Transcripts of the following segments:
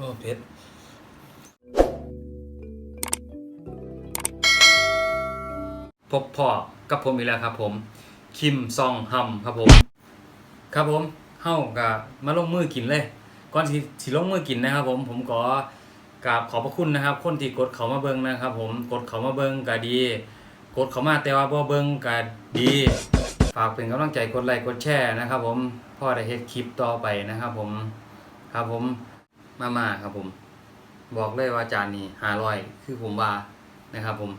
อ้เผ็ดพบพ่อกับผมอีกแล้วครับผม คิมซองฮัมครับผม ครับผมเฮ้ากับมาลงมือกินเลย ก่อนที่สิลงมือกินนะครับ ผมผมขอกราบขอบพระคุณนะครับ คนที่กดเขามาเบิ้งนะครับ ผมกดเขามาเบิ้งก็ดี กดเขามาแต่ว่าบ่เบิ้งก็ดี ฝากเป็นกำลังใจกดไลค์กดแชร์นะครับ ผมพ่อได้เฮ็ดคลิปต่อไปนะครับ ผมครับผม มาม่าครับผม บอกเลยว่าจานนี้ห้าร้อยคือผมว่านะครับ ผม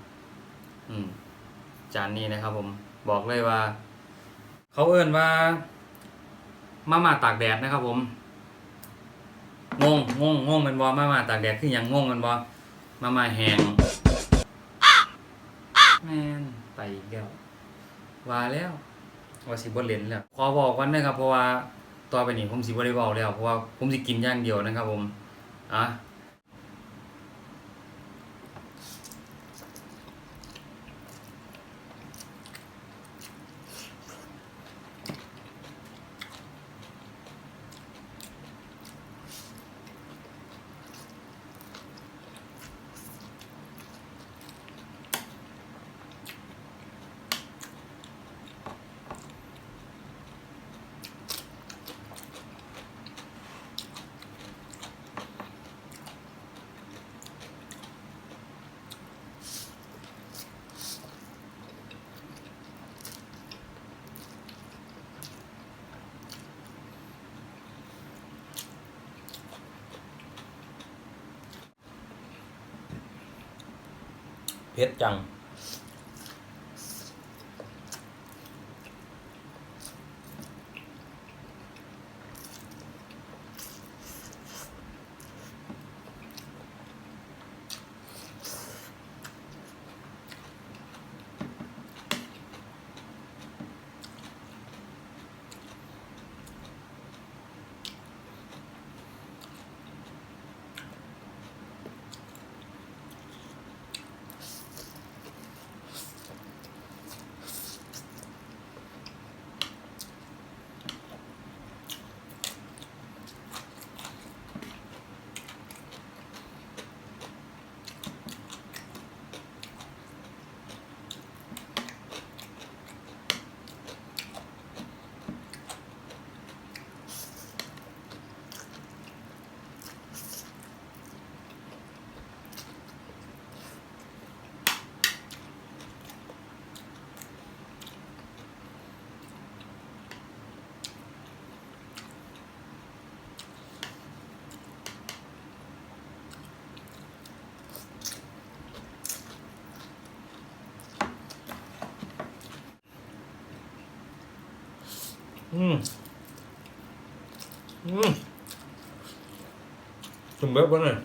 อืม จานนี้นะครับ ผม บอกเลยว่า เขาเอื้นว่า มาม่าตากแดดนะครับ ผมงงงงงงเป็นบอมาม่าตากแดดคืออย่างงงเป็นบอมาม่าแห้งแมนไปอีกแล้วว่าแล้วว่าสิบ่เล่นแล้วขอบอกกันนะครับเพราะว่า ต่อไปนี้ผมสิบ่ได้เว้าแล้วเพราะว่าผมสิกินอย่างเดียวนะครับผมอะ เพชรจัง อืมอืมถึงแบบว่าน่ะ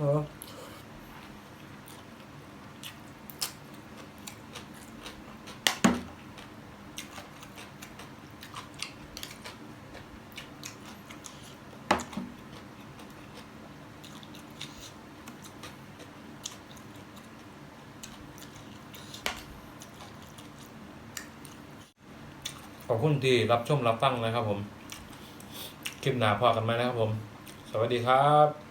อ๋อ ข อบคุณที่รับชมรับฟังนะครับผม คลิปหน้าพอกันไหมนะครับผม สวัสดีครับ